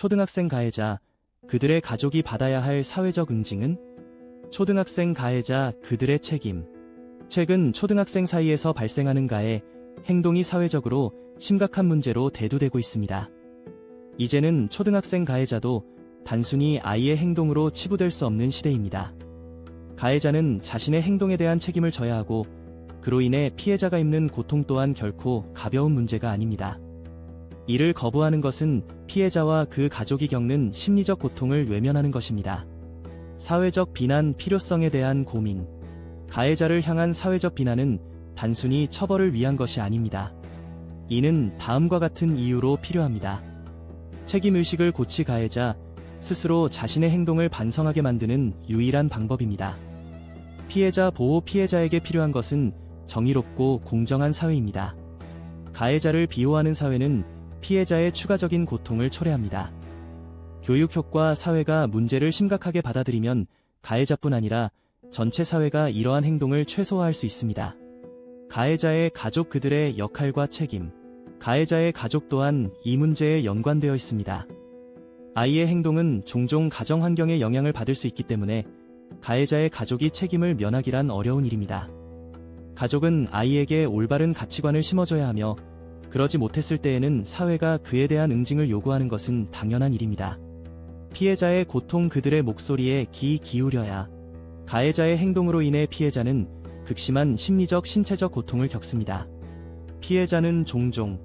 초등학생 가해자, 그들의 가족이 받아야 할 사회적 응징은? 초등학생 가해자, 그들의 책임. 최근 초등학생 사이에서 발생하는 가해, 행동이 사회적으로 심각한 문제로 대두되고 있습니다. 이제는 초등학생 가해자도 단순히 아이의 행동으로 치부될 수 없는 시대입니다. 가해자는 자신의 행동에 대한 책임을 져야 하고 그로 인해 피해자가 입는 고통 또한 결코 가벼운 문제가 아닙니다. 이를 거부하는 것은 피해자와 그 가족이 겪는 심리적 고통을 외면하는 것입니다. 사회적 비난 필요성에 대한 고민. 가해자를 향한 사회적 비난은 단순히 처벌을 위한 것이 아닙니다. 이는 다음과 같은 이유로 필요합니다. 책임의식을 고치 가해자, 스스로 자신의 행동을 반성하게 만드는 유일한 방법입니다. 피해자 보호 피해자에게 필요한 것은 정의롭고 공정한 사회입니다. 가해자를 비호하는 사회는 피해자의 추가적인 고통을 초래합니다. 교육 효과 사회가 문제를 심각하게 받아들이면 가해자뿐 아니라 전체 사회가 이러한 행동을 최소화할 수 있습니다. 가해자의 가족 그들의 역할과 책임. 가해자의 가족 또한 이 문제에 연관되어 있습니다. 아이의 행동은 종종 가정 환경에 영향을 받을 수 있기 때문에 가해자의 가족이 책임을 면하기란 어려운 일입니다. 가족은 아이에게 올바른 가치관을 심어줘야 하며 그러지 못했을 때에는 사회가 그에 대한 응징을 요구하는 것은 당연한 일입니다. 피해자의 고통 그들의 목소리에 귀 기울여야 가해자의 행동으로 인해 피해자는 극심한 심리적 신체적 고통을 겪습니다. 피해자는 종종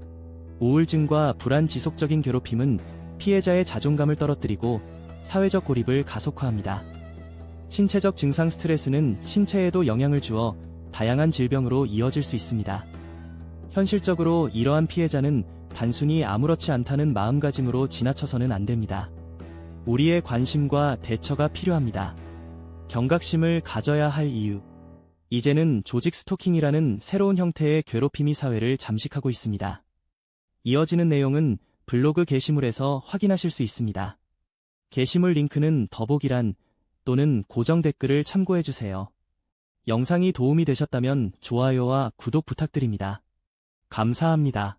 우울증과 불안 지속적인 괴롭힘은 피해자의 자존감을 떨어뜨리고 사회적 고립을 가속화합니다. 신체적 증상 스트레스는 신체에도 영향을 주어 다양한 질병으로 이어질 수 있습니다. 현실적으로 이러한 피해자는 단순히 아무렇지 않다는 마음가짐으로 지나쳐서는 안 됩니다. 우리의 관심과 대처가 필요합니다. 경각심을 가져야 할 이유. 이제는 조직 스토킹이라는 새로운 형태의 괴롭힘이 사회를 잠식하고 있습니다. 이어지는 내용은 블로그 게시물에서 확인하실 수 있습니다. 게시물 링크는 더보기란 또는 고정 댓글을 참고해주세요. 영상이 도움이 되셨다면 좋아요와 구독 부탁드립니다. 감사합니다.